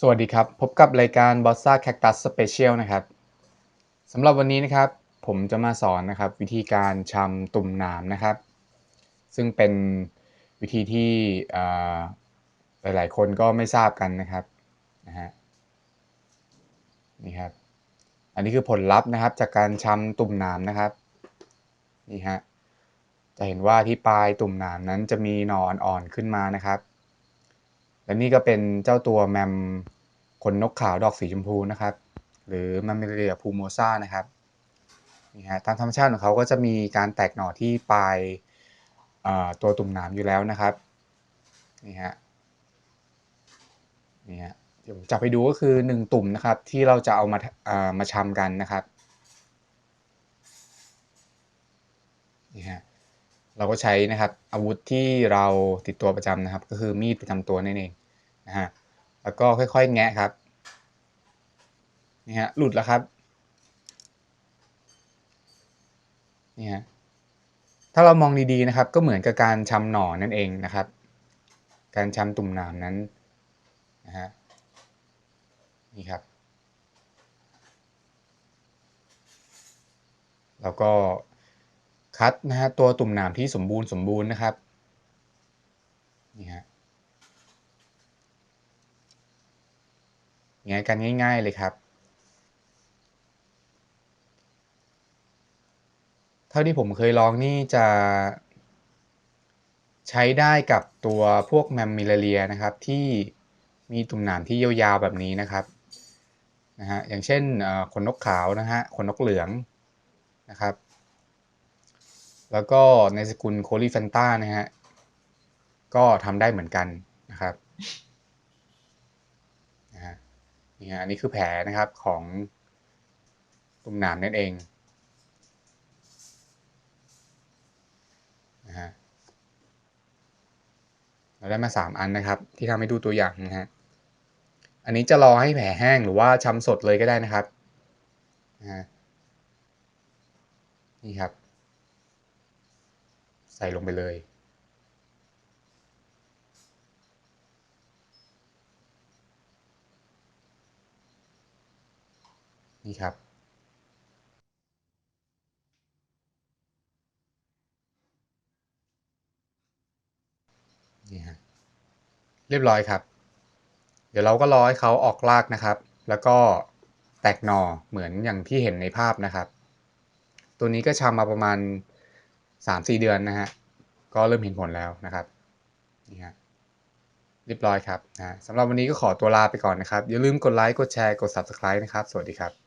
สวัสดีครับ พบกับรายการ Bossa Cactus Special นะครับสำหรับวันนี้นะครับ ผมจะมาสอนนะครับ วิธีการชำตุ่มหนามนะครับ ซึ่งเป็นวิธีที่หลาย ๆ คนก็ไม่ทราบกันนะครับนะฮะนี่ครับ อันนี้คือผลลัพธ์นะครับ จากการชำตุ่มหนามนะครับนี่ฮะจะเห็นว่าที่ปลายตุ่มหนามนั้นจะมีหนอนอ่อนขึ้นมานะครับ และนี่ก็เป็นเจ้าตัวแมมขนนกขาวดอกสีชมพูนะครับ หรือแมมเมเรียพูโมซานะครับนี่ฮะตามธรรมชาติของเขาก็จะมีการแตกหน่อที่ปลายตัวตุ่มหนามอยู่แล้วนะครับนี่ฮะนี่ฮะเดี๋ยวจับไปดูก็คือ 1 ตุ่มนะครับที่เราจะเอามาามาชำกันนะครับนี่ฮะ เราก็ใช้นะครับอาวุธที่เราติดตัวประจำนะครับ ก็คือมีดประจำตัวนั่นเองนะฮะแล้วก็ค่อยๆ แงะครับนี่ฮะหลุดแล้วครับนี่ฮะถ้าเรามองดีๆนะครับ ก็เหมือนกับการชำหน่อนั่นเองนะครับ การชำตุ่มนามนั้นนะฮะนี่ครับ แล้วก็ คัดนะฮะตัวตุ่มหนามที่สมบูรณ์สมบูรณ์นะครับนี่ฮะง่ายกันง่าย ๆ เลยครับ เท่าที่ผมเคยลองนี่จะ ใช้ได้กับตัวพวกแมมมิลเลียนะครับ ที่มีตุ่มหนามที่ยาวๆแบบนี้นะครับนะฮะอย่างเช่นขนนกขาวนะฮะขนนกเหลืองนะครับ แล้วก็ในสกุลโคลีแฟนต้านะฮะ ก็ทำได้เหมือนกันนะครับนะฮะนี่ฮะอันนี้คือแผลนะครับของตุ่มหนามนั่นเองนะฮะเราได้มา 3 อันนะครับ ที่ทำให้ดูตัวอย่างนะฮะ อันนี้จะรอให้แผลแห้งหรือว่าช้ำสดเลยก็ได้นะครับนะฮะนี่ครับ ใส่ลงไปเลย นี่ครับ นี่ฮะ เรียบร้อยครับ เดี๋ยวเราก็รอให้เขาออกรากนะครับ แล้วก็แตกหน่อเหมือนอย่างที่เห็นในภาพนะครับ ตัวนี้ก็ชำมาประมาณ สามสี่เดือนนะฮะก็เริ่มเห็นผลแล้วนะครับนี่ฮะเรียบร้อยครับนะสำหรับวันนี้ก็ขอตัวลาไปก่อนนะครับ อย่าลืมกดไลค์กดแชร์กด Subscribe นะครับ สวัสดีครับ